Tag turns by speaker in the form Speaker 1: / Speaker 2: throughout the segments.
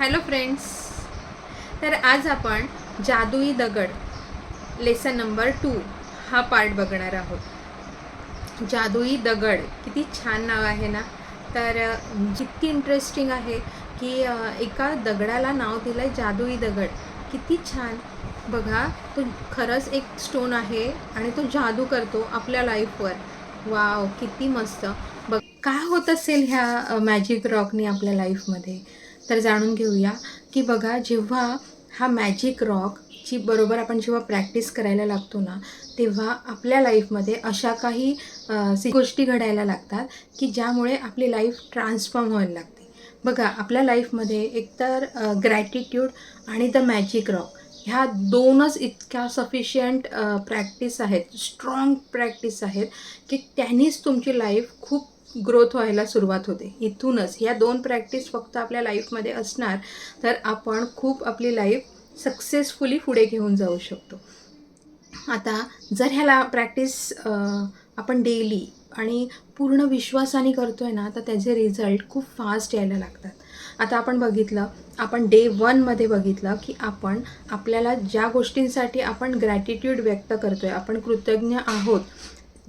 Speaker 1: Hello friends तर आज आपण जादुई दगड लेसन नंबर टू हा पार्ट बघणार आहोत. जादुई दगड किती छान नाव आहे ना? तर जितकी इंटरेस्टिंग आहे की एका दगडाला नाव दिलं आहे जादुई दगड. किती छान. बघा तो खरंच एक स्टोन आहे आणि तो जादू करतो आपल्या लाईफवर वाव किती मस्त. बघ काय होत असेल ह्या मॅजिक रॉकनी आपल्या लाईफमध्ये तर जाणून घेऊया की बघा जेव्हा हा मॅजिक रॉकची बरोबर आपण जेव्हा प्रॅक्टिस करायला लागतो ना तेव्हा आपल्या लाईफमध्ये अशा काही गोष्टी घडायला लागतात की ज्यामुळे आपली लाईफ ट्रान्सफॉर्म व्हायला लागते. बघा आपल्या लाईफमध्ये एकतर ग्रॅटिट्यूड आणि द मॅजिक रॉक ह्या दोनच इतक्या सफिशियंट प्रॅक्टिस आहेत स्ट्रॉंग प्रॅक्टिस आहेत की त्यांनीच तुमची लाईफ खूप ग्रोथ व्हायला सुरुवात होते. इथूनच ह्या दोन प्रॅक्टिस फक्त आपल्या लाईफमध्ये असणार तर आपण खूप आपली लाईफ सक्सेसफुली पुढे घेऊन जाऊ शकतो. आता जर ह्याला प्रॅक्टिस आपण डेली आणि पूर्ण विश्वासाने करतो आहे ना तर त्याचे रिझल्ट खूप फास्ट यायला लागतात. आता आपण बघितलं आपण डे वनमध्ये बघितलं की आपण आपल्याला ज्या गोष्टींसाठी आपण ग्रॅटिट्यूड व्यक्त करतो आहे आपण कृतज्ञ आहोत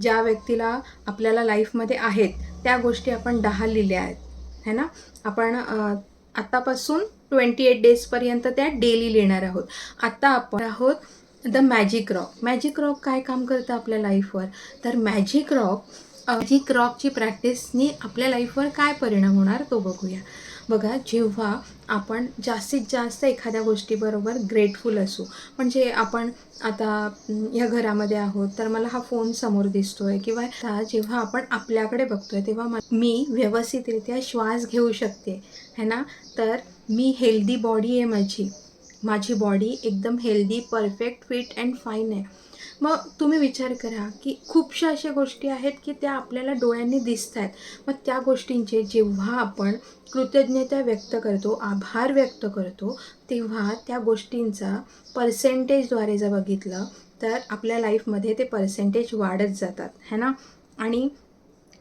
Speaker 1: ज्या व्यक्तीला आपल्याला लाईफमध्ये आहेत त्या गोष्टी आपण दहा लिहिल्या आहेत है ना? आपण आत्तापासून ट्वेंटी एट डेजपर्यंत त्या डेली लिहिणार आहोत. आत्ता आपण आहोत the magic rock magic rock काय काम करतं आपल्या लाईफवर तर मॅजिक रॉक मॅजिक रॉकची प्रॅक्टिसनी आपल्या लाईफवर काय परिणाम होणार तो बघूया. बघा जेव्हा आपण जास्तीत जास्त एखाद्या गोष्टीबरोबर ग्रेटफुल असू म्हणजे आपण आता या घरामध्ये आहोत तर मला हा फोन समोर दिसतोय किंवा जेव्हा आपण आपल्याकडे बघतोय तेव्हा मी व्यवस्थितरित्या श्वास घेऊ शकते है ना? तर मी हेल्दी बॉडी आहे माझी. माझी बॉडी एकदम healthy perfect fit and fine आहे. मग तुम्ही विचार करा की खूपशा अशा गोष्टी आहेत की त्या आपल्याला डोळ्यांनी दिसत आहेत मग त्या गोष्टींचे जेव्हा आपण कृतज्ञता व्यक्त करतो आभार व्यक्त करतो तेव्हा त्या गोष्टींचा पर्सेंटेजद्वारे जर बघितलं तर आपल्या लाईफमध्ये ते पर्सेंटेज वाढत जातात. है ना? आणि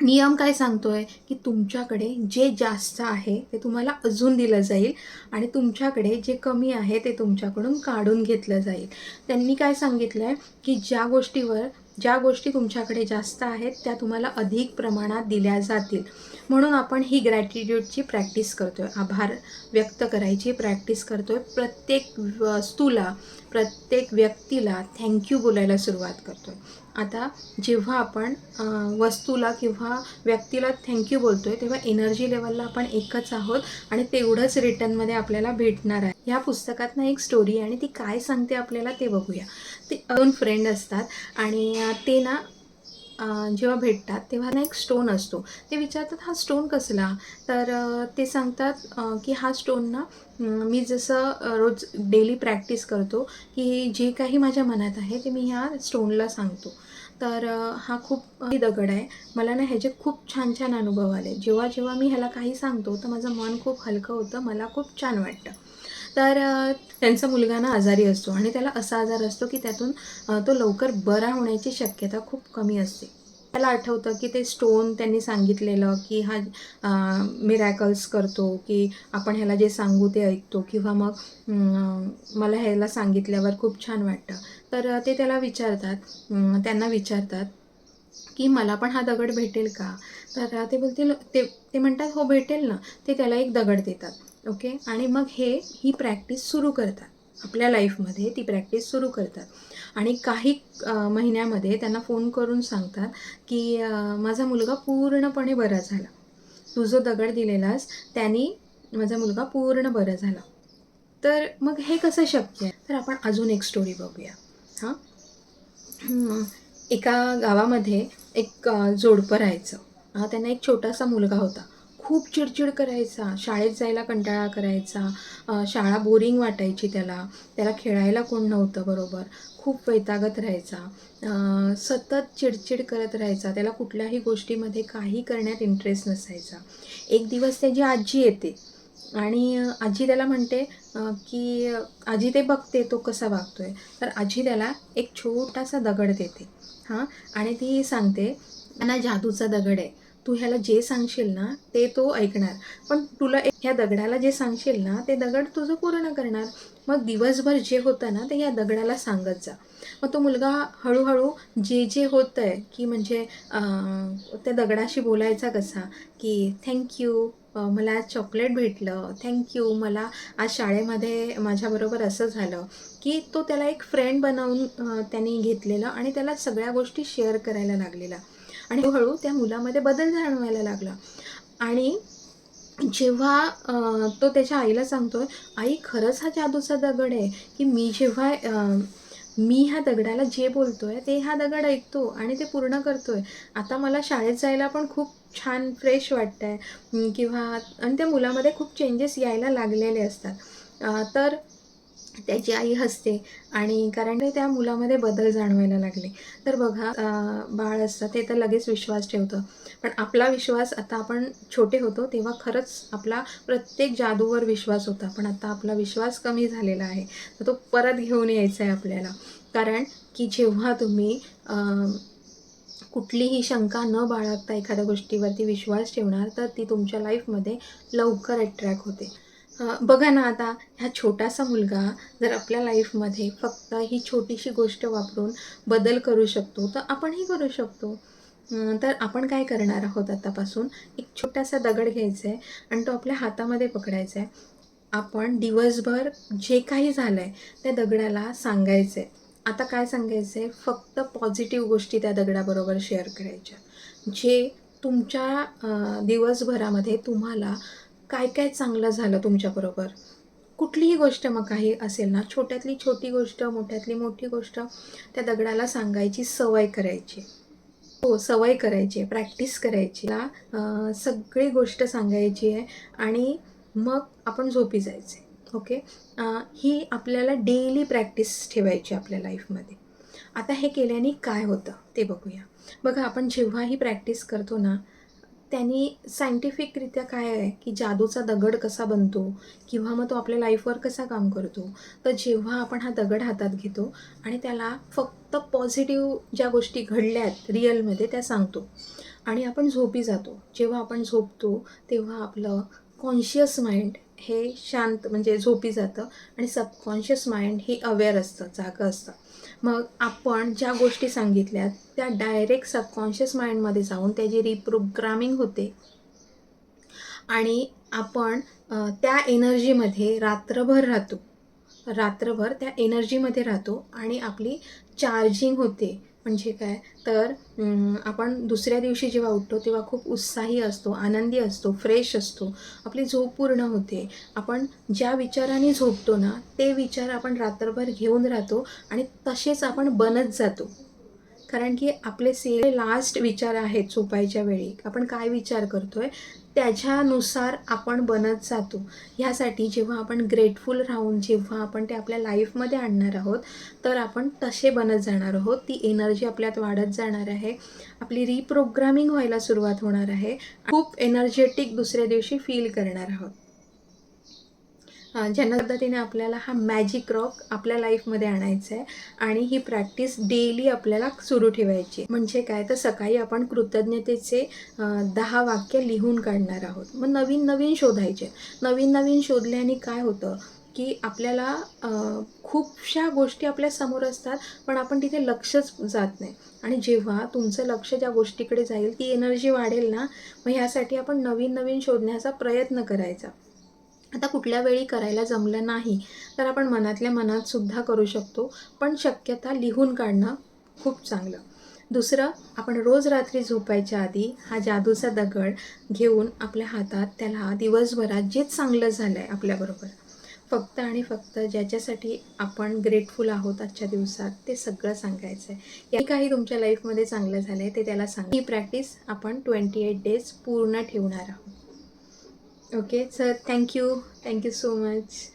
Speaker 1: नियम काय सांगतोय? की तुमच्याकडे जे जास्त आहे ते तुम्हाला अजून दिलं जाईल आणि तुमच्याकडे जे कमी आहे ते तुमच्याकडून काढून घेतलं जाईल. त्यांनी काय सांगितलं आहे की ज्या गोष्टीवर ज्या गोष्टी तुमच्याकडे जास्त आहेत त्या तुम्हाला अधिक प्रमाणात दिल्या जातील. म्हणून आपण ही ग्रॅटिट्यूडची प्रॅक्टिस करतो आहे आभार व्यक्त करायची प्रॅक्टिस करतो आहे प्रत्येक वस्तूला प्रत्येक व्यक्तीला थँक्यू बोलायला सुरुवात करतो आहे आता जेव्हा आपण वस्तूला किंवा व्यक्तीला थँक्यू बोलतो आहे तेव्हा एनर्जी लेवलला आपण एकच आहोत आणि तेवढंच रिटर्नमध्ये आपल्याला भेटणार आहे. ह्या पुस्तकात ना एक स्टोरी आहे आणि ती काय सांगते आपल्याला ते बघूया. ते दोन फ्रेंड असतात आणि ते ना जेव्हा भेटतात तेव्हा ना एक स्टोन असतो. ते विचारतात हा स्टोन कसला? तर ते सांगतात की हा स्टोन ना मी जसं रोज डेली प्रॅक्टिस करतो की जे काही माझ्या मनात आहे ते मी ह्या स्टोनला सांगतो. तर हा खूप दगड आहे. मला ना ह्याचे खूप छान छान अनुभव आले. जेव्हा जेव्हा मी ह्याला काही सांगतो तर माझं मन खूप हलकं होतं मला खूप छान वाटतं. तर त्यांचा मुलगा ना आजारी असतो आणि त्याला असा आजार असतो की त्यातून तो लवकर बरा होण्याची शक्यता खूप कमी असते. त्याला आठवतं की ते स्टोन त्यांनी सांगितलेलं की हा मिरॅकल्स करतो की आपण ह्याला जे सांगू ते ऐकतो किंवा मग मला ह्याला सांगितल्यावर खूप छान वाटतं. तर ते त्याला विचारतात त्यांना विचारतात की मला पण हा दगड भेटेल का? तर ते बोलतील ते ते म्हणतात हो भेटेल ना. ते त्याला एक दगड देतात. ओके? आणि मग हे ही प्रॅक्टिस सुरू करतात. आपल्या लाईफमध्ये ती प्रॅक्टिस सुरू करतात. आणि काही महिन्यामध्ये त्यांना फोन करून सांगतात की माझा मुलगा पूर्णपणे बरा झाला. तू जो दगड दिलेलास त्यांनी माझा मुलगा पूर्ण बरा झाला. तर मग हे कसं शक्य आहे? तर आपण अजून एक स्टोरी बघूया. हां? एका गावामध्ये एक जोडपं राहायचं. त्यांना एक छोटासा मुलगा होता. खूप चिडचिड करायचा. शाळेत जायला कंटाळा करायचा. शाळा बोरिंग वाटायची त्याला. त्याला खेळायला कोण नव्हतं बरोबर. खूप वैतागत राहायचा. सतत चिडचिड करत राहायचा. त्याला कुठल्याही गोष्टीमध्ये काही करण्यात इंटरेस्ट नसायचा. एक दिवस त्याची आजी येते. आणि आजी त्याला म्हणते की आजी ते बघते तो कसा वागतो आहे तर आजी त्याला एक छोटासा दगड देते. हां? आणि ती सांगते त्यांना जादूचा दगड आहे. तू ह्याला जे सांगशील ना ते तो ऐकणार. पण तुला ह्या दगडाला जे सांगशील ना ते दगड तुझं पूर्ण करणार. मग दिवसभर जे होतं ना ते या दगडाला सांगत जा. मग तो मुलगा हळूहळू जे जे होतं आहे की म्हणजे त्या दगडाशी बोलायचा कसा की थँक्यू मला आज चॉकलेट भेटलं. थँक्यू मला आज शाळेमध्ये माझ्याबरोबर असं झालं. की तो त्याला एक फ्रेंड बनवून त्यांनी घेतलेलं आणि त्याला सगळ्या गोष्टी शेअर करायला लागलेला. आणि हळूहळू त्या मुलामध्ये बदल जाणवायला लागला. आणि जेव्हा तो त्याच्या आईला सांगतोय आई खरंच हा जादूचा दगड आहे की मी जेव्हा मी ह्या दगडाला जे बोलतोय ते हा दगड ऐकतो आणि ते पूर्ण करतोय. आता मला शाळेत जायला पण खूप छान फ्रेश वाटतंय. किंवा आणि त्या मुलामध्ये खूप चेंजेस यायला लागलेले असतात. तर त्याची आई हसते आणि कारण ते त्या मुलामध्ये बदल जाणवायला लागले. तर बघा बाळ असतं ते तर लगेच विश्वास ठेवतं. पण आपला विश्वास आता आपण छोटे होतो तेव्हा खरंच आपला प्रत्येक जादूवर विश्वास होता. पण आता आपला विश्वास कमी झालेला आहे. तर तो परत घेऊन यायचा आहे आपल्याला. कारण की जेव्हा तुम्ही कुठलीही शंका न बाळगता एखाद्या गोष्टीवरती विश्वास ठेवणार तर ती तुमच्या लाईफमध्ये लवकर अट्रॅक्ट होते. बघा ना आता ह्या छोटासा मुलगा जर आपल्या लाईफमध्ये फक्त ही छोटीशी गोष्ट वापरून बदल करू शकतो तर आपणही करू शकतो. तर आपण काय करणार आहोत आतापासून? एक छोटासा दगड घ्यायचा आहे आणि तो आपल्या हातामध्ये पकडायचा आहे आपण दिवसभर जे काही झालं आहे त्या दगडाला सांगायचं आहे आता काय सांगायचं आहे फक्त पॉझिटिव्ह गोष्टी त्या दगडाबरोबर शेअर करायच्या. जे तुमच्या दिवसभरामध्ये तुम्हाला काय काय चांगलं झालं तुमच्याबरोबर? कुठलीही गोष्ट मग काही असेल ना छोट्यातली छोटी गोष्ट मोठ्यातली मोठी गोष्ट त्या दगडाला सांगायची सवय करायची. हो सवय करायची प्रॅक्टिस करायची. ला सगळी गोष्ट सांगायची आहे आणि मग आपण झोपी जायचे ओके ही आपल्याला डेली प्रॅक्टिस ठेवायची आपल्या लाईफमध्ये आता हे केल्याने काय होतं ते बघूया. बघा आपण जेव्हा ही प्रॅक्टिस करतो ना त्यांनी सायंटिफिकरित्या काय आहे की जादूचा दगड कसा बनतो किंवा मग तो आपल्या लाईफवर कसा काम करतो. तर जेव्हा आपण हा दगड हातात घेतो आणि त्याला फक्त पॉझिटिव्ह ज्या गोष्टी घडल्यात रिअलमध्ये त्या सांगतो. आणि आपण झोपी जातो. जेव्हा आपण झोपतो तेव्हा आपलं कॉन्शियस माइंड हे शांत म्हणजे झोपी जातं आणि सबकॉन्शियस माइंड हे अवेअर असतं जागं असतं. मग आपण ज्या गोष्टी सांगितल्या त्या डायरेक्ट सबकॉन्शियस माइंडमध्ये जाऊन त्याची रिप्रोग्रामिंग होते. आणि आपण त्या एनर्जीमध्ये रात्रभर राहतो. रात्रभर त्या एनर्जीमध्ये राहतो आणि आपली चार्जिंग होते. म्हणजे काय तर आपण दुसऱ्या दिवशी जेव्हा उठतो तेव्हा खूप उत्साही असतो आनंदी असतो फ्रेश असतो. आपली झोप पूर्ण होते. आपण ज्या विचाराने झोपतो ना ते विचार आपण रात्रभर घेऊन राहतो आणि तसेच आपण बनत जातो. कारण की आपले से लास्ट विचार आहेत झोपायच्या वेळी. आपण काय विचार करतोय? त्याच्यानुसार आपण बनत जातो. ह्यासाठी जेव्हा आपण ग्रेटफुल राहून जेव्हा आपण ते आपल्या लाईफमध्ये आणणार आहोत तर आपण तसे बनत जाणार आहोत. ती एनर्जी आपल्यात वाढत जाणार आहे. आपली रिप्रोग्रामिंग व्हायला सुरुवात होणार आहे. खूप एनर्जेटिक दुसऱ्या दिवशी फील करणार आहोत. ज्यांना पद्धतीने आपल्याला हा मॅजिक रॉक आपल्या लाईफमध्ये आणायचा आहे आणि ही प्रॅक्टिस डेली आपल्याला सुरू ठेवायची. म्हणजे काय? तर सकाळी आपण कृतज्ञतेचे दहा वाक्य लिहून काढणार आहोत. मग नवीन नवीन शोधायचे. नवीन नवीन शोधल्याने काय होतं? की आपल्याला खूपशा गोष्टी आपल्यासमोर असतात पण आपण तिथे लक्षच जात नाही. आणि जेव्हा तुमचं लक्ष ज्या गोष्टीकडे जाईल ती एनर्जी वाढेल ना मग ह्यासाठी आपण नवीन नवीन शोधण्याचा प्रयत्न करायचा. आता कुठल्या वेळी करायला जमलं नाही तर आपण मनातल्या मनात सुद्धा करू शकतो. पण शक्यता लिहून काढणं खूप चांगलं. दुसरं आपण रोज रात्री झोपायच्या आधी हा जादूचा दगड घेऊन आपल्या हातात त्याला दिवसभरात जे चांगलं झालं आहे आपल्याबरोबर. फक्त आणि फक्त ज्याच्यासाठी आपण ग्रेटफुल आहोत आजच्या दिवसात ते सगळं सांगायचं आहे या काही तुमच्या लाईफमध्ये चांगलं झालं आहे ते त्याला सांग. ही प्रॅक्टिस आपण ट्वेंटी एट डेज पूर्ण ठेवणार आहोत. Okay, sir, thank you. Thank you so much.